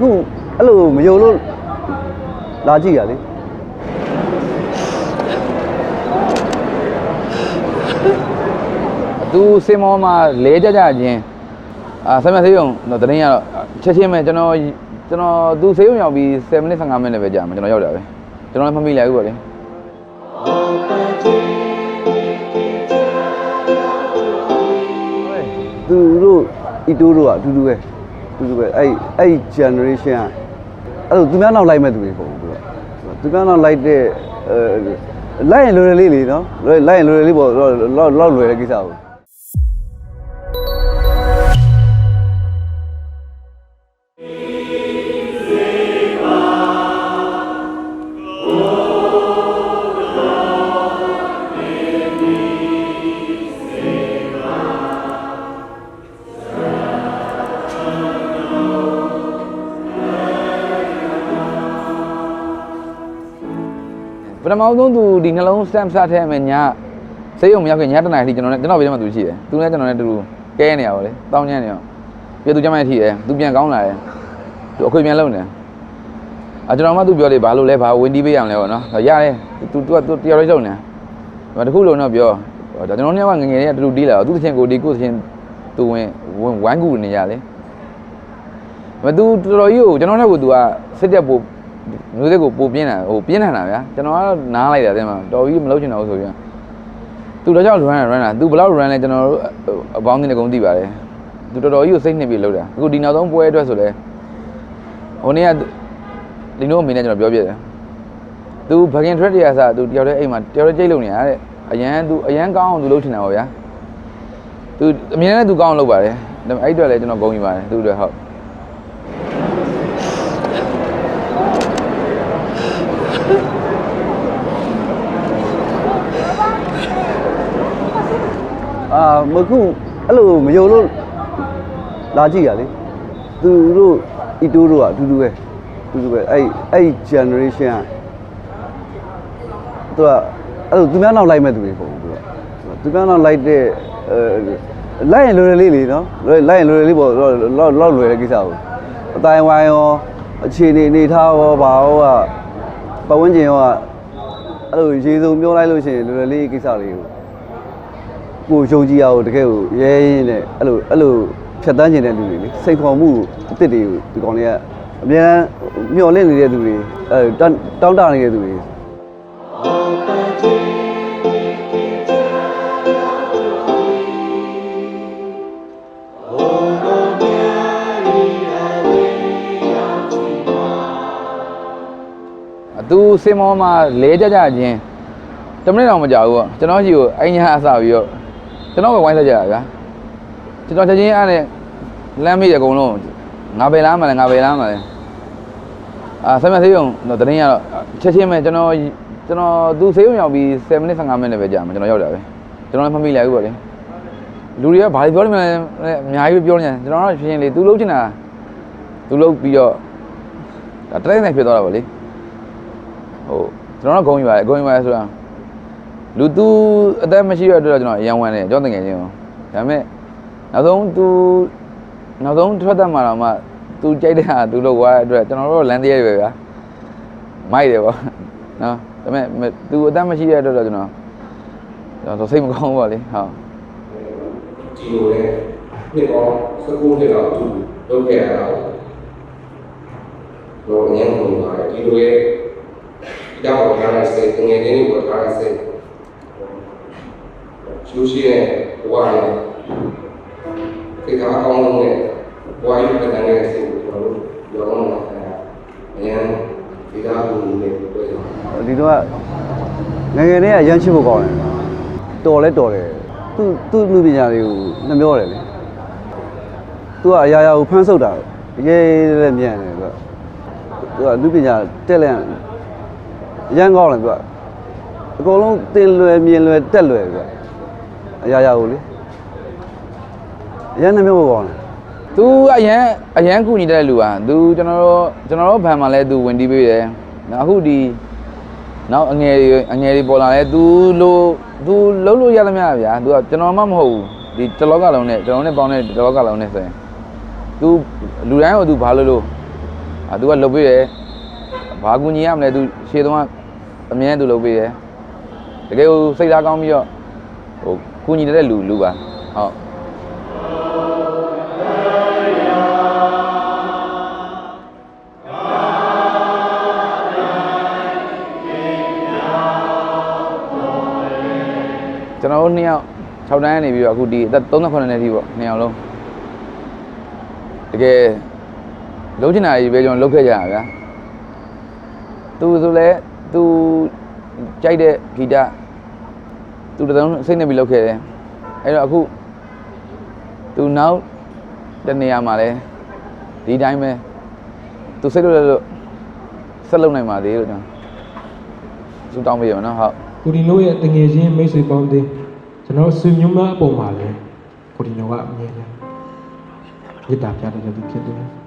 ခုအဲ့လိုမယုံလို့လာကြည့်ရလေသူစင်မောမှာလဲကြကြချင်းအာဆမ်မဆေးရုံတော့တရင်ကတော့ချက်ချင်းပဲကျွန်တော်ကျွန်တော်သူဆေးရုံရောက်ပြီး7မိနစ်15မိနစ်ပဲကြာမှာကျွန်တော်ရောက်တာပဲကျွန်တော်လည်းမမိလိုက်ဘူးပေါ့လေသူတို့အီတိုးတို့ကအတူတူပဲ အတူတူပဲအဲ့အဲ့ generation ကအဲ့လိုသူများနောက်လိုက်မဲ့သူတွေပေါ့သူကသူများနောက်လိုက်တဲ့အဲလိုက်ရင်လွယ်လွယ်လေးလေနော်လွယ်လိုက်ရင်လွယ်လွယ်လေးပေါ့တော့လောက်လောက်လွယ်တဲ့ကိစ္စကို ထမဆုံးသူဒီနှလုံး stamp စထဲမှာညဆေးရုံမရောက်ခင်ညတနာရီကျွန်တော်နဲ့ကျွန်တော်ဘေးမှာသူရှိတယ်သူနဲ့ကျွန်တော်နဲ့တူတူကဲနေရပါလေတောင်းညံ့နေရောပြီးသူကျမရဲ့ထိတယ်သူပြန်ကောင်းလာတယ်သူအခွေပြန်လုံတယ်အကျွန်တော်မှသူပြောလေဘာလို့လဲဘာဝင်တီးပေးရမလဲပေါ့နော်ရတယ်သူသူကသူတယောက်လေးလုံနေတယ်တခုလုံးတော့ပြောဒါကျွန်တော်တို့ကငငယ်လေးကတူတူတီးလာတော့သူတစ်ချင်းကိုဒီကိုတစ်ချင်းသူဝင်ဝင်ဝိုင်းကူနေရလေမသူတော်တော်ကြီးကိုကျွန်တော်နဲ့ကိုသူကစစ်တက်ပို့ မျိုးသက်ကိုပို့ပြင်းတာဟိုပြင်းထန်တာဗျာကျွန်တော်ကနားလိုက်တာတဲ့မှာတော်ကြီးမလုပ်ချင်တော့ဘူးဆိုပြီးသူတော့ကြောက် run run တာသူဘယ်လောက် run လဲကျွန်တော်တို့အပေါင်းတင်တကုန်းသိပါတယ်သူတော်တော်ကြီးကိုစိတ်နှစ်ပြီးလုပ်တာအခုဒီနောက်ဆုံးပွဲအတွက်ဆိုလဲဟိုနေ့ကဒီလိုအမေနဲ့ကျွန်တော်ပြောပြတယ်သူဘဂင် thread တွေကစားသူတယောက်တည်းအိမ်မှာတယောက်တည်းကြိတ်လုံနေရတဲ့အရန်သူအရန်ကောင်းအောင်သူလုပ်ချင်တာပါဗျာသူအမြင်နဲ့သူကောင်းအောင်လုပ်ပါတယ်ဒါပေမဲ့အဲ့အတွက်လည်းကျွန်တော်ဂုဏ်ယူပါတယ်သူ့အတွက်ဟုတ် အာမခုအဲ့လိုမယုံလို့လာကြည့်ရလေသူတို့အီတိုးတို့ကအတူတူပဲအတူတူပဲအဲ့အဲ့ generation ကသူကအဲ့လိုသူများနောက်လိုက်မဲ့သူတွေပေါ့သူကသူများနောက်လိုက်တဲ့အဲလိုက်ရင်လွယ်လွယ်လေးလေနော်လွယ်လိုက်ရင်လွယ်လွယ်လေးပေါ့တော့လောက်လောက်လွယ်တဲ့ကိစ္စကိုအတိုင်းဝိုင်းရောအခြေအနေအနေထားရောဘာရောကပတ်ဝန်းကျင်ရောကအဲ့လိုရေစုံပြောလိုက်လို့ရှိရင်လွယ်လွယ်လေးကိစ္စလေးကို ကိုယုံကြည်ရအောင်တကယ်ကိုရဲရင်းနဲ့အဲ့လိုအဲ့လိုဖြတ်တန်းကျင်တဲ့လူတွေလေစိတ်ခေါ်မှုအစ်စ်တွေကိုဒီကောင်တွေကအများမျော်လင့်နေတဲ့သူတွေအဲတောင်းတောင်းတနေတဲ့သူတွေအသူစင်မောမှာလဲကြကြချင်းတမနစ်တော့မကြဘူးပေါ့ကျွန်တော်ကြီးကိုအိမ်ညာအစပြီးတော့ ကျွန်တော်ပဲဝိုင်းဆက်ကြတာဗျာကျွန်တော်ချက်ချင်းအားနဲ့လမ်းမေးရအကုန်လုံးငါပဲလားမလဲငါပဲလားမလဲအာဆမ်မဆေးရုံတော့တရင်ကတော့ချက်ချင်းပဲကျွန်တော်ကျွန်တော်သူဆေးရုံရောက်ပြီး7မိနစ်15မိနစ်ပဲကြာမှာကျွန်တော်ရောက်တာပဲကျွန်တော်လည်းမမိလိုက်ဘူးပေါ့လေလူတွေကဘာတွေပြောနေမလဲအများကြီးပြောနေတယ်ကျွန်တော်တော့ဖြစ်ရင်လေသူလုံးချင်တာသူလုံးပြီးတော့ဒါတတိုင်းတိုင်းဖြစ်သွားတာပေါ့လေဟိုကျွန်တော်တို့ဂုံယူပါတယ်ဂုံယူပါတယ်ဆိုတာ လူသူအသက်မရှိရတဲ့အတွက်ကျွန်တော်အရန်ဝမ်းတယ်ကြောက်တငယ်ချင်းကိုဒါပေမဲ့နောက်ဆုံးသူနောက်ဆုံးထွက်တတ်မှာတော့မှသူကြိုက်တဲ့ဟာသူလုပ်သွားတဲ့အတွက်ကျွန်တော်တို့လမ်းသေးရပဲဗျာမိုက်တယ်ပေါ့နော်ဒါပေမဲ့သူအသက်မရှိရတဲ့အတွက်ကျွန်တော်ကျွန်တော်စိတ်မကောင်းဘူးပေါ့လေဟုတ်ဒီလိုလေနှစ်ပေါင်း19နှစ်လောက်အတူလုပ်ခဲ့ရတာတော့အញ្ញံကုန်ပါတယ်ဒီလိုရဲ့ကြောက်ထားတဲ့စိတ်ငွေရင်းတွေပေါ်ထားတဲ့စိတ် ရှူရှိတဲ့ဘဝနဲ့ခေတ္တအကောင်းဆုံးနဲ့ဘဝရဲ့ပတ်သက်တဲ့စိတ်ကိုကျွန်တော်တို့ရောင်းနေတာအញ្ញံဒီသားကူနဲ့တွေ့ရအောင်ဒီတော့ငယ်ငယ်လေးကရမ်းချစ်ဖို့ကောင်းတယ်တော်လဲတော်တယ်သူသူ့လူပညာတွေကိုနှမျောတယ်လေသူကအရာရာကိုဖမ်းဆုပ်တာရဲရဲမြန်တယ်သူကသူကလူပညာတက်လန့်ရမ်းကောင်းတယ်သူကအကုန်လုံးတင်လွယ်မြင်လွယ်တက်လွယ်သူက အရာရာကိုလေရမ်းနှမျောဖို့ကောင်းတယ် သူအရန်အရန်ကူညီတဲ့လူอ่ะသူကျွန်တော်တို့ကျွန်တော်တို့ဘန်မှာလဲသူဝင်တီးပေးတယ်နောက်အခုဒီနောက်အငယ်တွေအငယ်တွေပေါ်လာလဲသူလို့သူလုံးလို့ရသမျှဗျာသူကကျွန်တော်မှမဟုတ်ဘူးဒီတလောကလုံးနဲ့ကျွန်တော်နဲ့ပေါင်းတဲ့တလောကလုံးနဲ့ဆိုရင်သူလူတိုင်းကိုသူဘာလို့လို့ အာ तू ကလုပ်ပေးတယ်ဘာကူညီရမလဲ तू ရှေ့တော့အမြဲ तू လုပ်ပေးတယ်တကယ်ဟိုစိတ်သားကောင်းပြီးတော့ဟို ကူညီတဲ့လူလူပါဟုတ်ကျွန်တော်တို့နှစ်ယောက်6တန်းကနေပြီးတော့အခုဒီအသက်38နှစ်အထိပေါ့နှစ်ယောက်လုံးတကယ်လုံးချင်တာကြီးပဲကျွန်တော်လုပ်ခဲ့ကြတာဗျာသူဆိုလဲသူကြိုက်တဲ့ဂီတ သူတစ်သုံးစိတ်နဲ့ပြီးလုပ်ခဲ့တယ်အဲ့တော့အခုသူနောက်တနေရာမှာလဲဒီတိုင်းပဲသူစိတ်လို့လို့ဆက်လုပ်နိုင်ပါသေးလို့ကျွန်တော်စူတောင်းပေးရမယ်နော်ဟုတ်ကိုဒီနိုရဲ့တငယ်ချင်းမိတ်ဆွေပေါင်းတင်ကျွန်တော်ဆွေမျိုးများအပေါ်မှာလည်းကိုဒီနိုကအမြဲတမ်းမေတ္တာပြတဲ့သူဖြစ်တယ်